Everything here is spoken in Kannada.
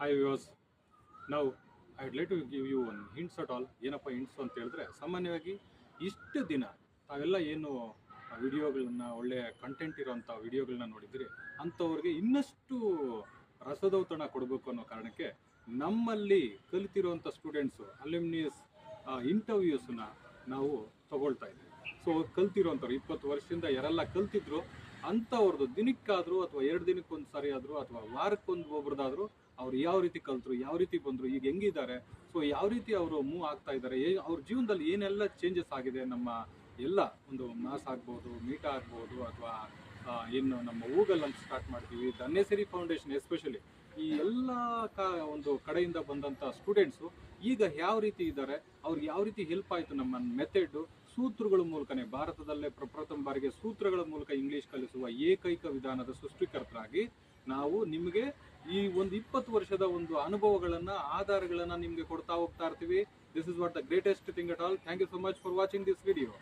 ಹಾಯ್ ವ್ಯೂಸ್ ನಾವು I like to give you one hints at all ಏನಪ್ಪ ಹಿಂಟ್ಸ್ ಅಂತ ಹೇಳಿದ್ರೆ, ಸಾಮಾನ್ಯವಾಗಿ ಇಷ್ಟು ದಿನ ತಾವೆಲ್ಲ ಏನು ವಿಡಿಯೋಗಳನ್ನ ಒಳ್ಳೆಯ ಕಂಟೆಂಟ್ ಇರೋವಂಥ ವಿಡಿಯೋಗಳನ್ನ ನೋಡಿದ್ರೆ ಅಂಥವ್ರಿಗೆ ಇನ್ನಷ್ಟು ರಸದೌತಣ ಕೊಡಬೇಕು ಅನ್ನೋ ಕಾರಣಕ್ಕೆ ನಮ್ಮಲ್ಲಿ ಕಲಿತಿರುವಂಥ ಸ್ಟೂಡೆಂಟ್ಸು ಅಲ್ಯೂಮಿನಿಯಸ್ ಇಂಟರ್ವ್ಯೂಸ್ನ ನಾವು ತಗೊಳ್ತಾ ಇದ್ದೀವಿ. ಸೊ ಕಲ್ತಿರೋಂಥವ್ರು ಇಪ್ಪತ್ತು ವರ್ಷದಿಂದ ಯಾರೆಲ್ಲ ಕಲ್ತಿದ್ರು ಅಂಥವ್ರದ್ದು ದಿನಕ್ಕಾದರೂ ಅಥವಾ ಎರಡು ದಿನಕ್ಕೊಂದು ಸಾರಿ ಆದರೂ ಅಥವಾ ವಾರಕ್ಕೊಂದು ಒಬ್ರದ್ದಾದರೂ ಅವ್ರು ಯಾವ ರೀತಿ ಕಲ್ತರು, ಯಾವ ರೀತಿ ಬಂದರು, ಈಗ ಹೆಂಗಿದ್ದಾರೆ ಸೊ ಯಾವ ರೀತಿ ಅವರು ಮೂವ್ ಆಗ್ತಾ ಇದ್ದಾರೆ, ಏ, ಅವ್ರ ಜೀವನದಲ್ಲಿ ಏನೆಲ್ಲ ಚೇಂಜಸ್ ಆಗಿದೆ ನಮ್ಮ ಎಲ್ಲ, ಒಂದು ಮಾಸ್ ಆಗ್ಬೋದು, ಮೀಟ ಆಗ್ಬೋದು, ಅಥವಾ ಏನು ನಮ್ಮ ಊಗಲ್ ಅಂತ ಸ್ಟಾರ್ಟ್ ಮಾಡ್ತೀವಿ, ಧನ್ಯಸಿರಿ ಫೌಂಡೇಶನ್ ಎಸ್ಪೆಷಲಿ ಒಂದು ಕಡೆಯಿಂದ ಬಂದಂಥ ಸ್ಟೂಡೆಂಟ್ಸು ಈಗ ಯಾವ ರೀತಿ ಇದ್ದಾರೆ? ಅವ್ರಿಗೆ ಯಾವ ರೀತಿ ಹೆಲ್ಪ್ ಆಯಿತು ನಮ್ಮ ಮೆಥಡ್ ಸೂತ್ರಗಳ ಮೂಲಕನೇ, ಭಾರತದಲ್ಲೇ ಪ್ರಪ್ರಥಮ ಬಾರಿಗೆ ಸೂತ್ರಗಳ ಮೂಲಕ ಇಂಗ್ಲಿಷ್ ಕಲಿಸುವ ಏಕೈಕ ವಿಧಾನದ ಸೃಷ್ಟಿಕರ್ತರಾಗಿ ನಾವು ನಿಮಗೆ ಈ ಒಂದು ಇಪ್ಪತ್ತು ವರ್ಷದ ಒಂದು ಅನುಭವಗಳನ್ನ, ಆಧಾರಗಳನ್ನ ನಿಮಗೆ ಕೊಡ್ತಾ ಹೋಗ್ತಾ ಇರ್ತೀವಿ. This is what the greatest thing at all thank you so much for watching this video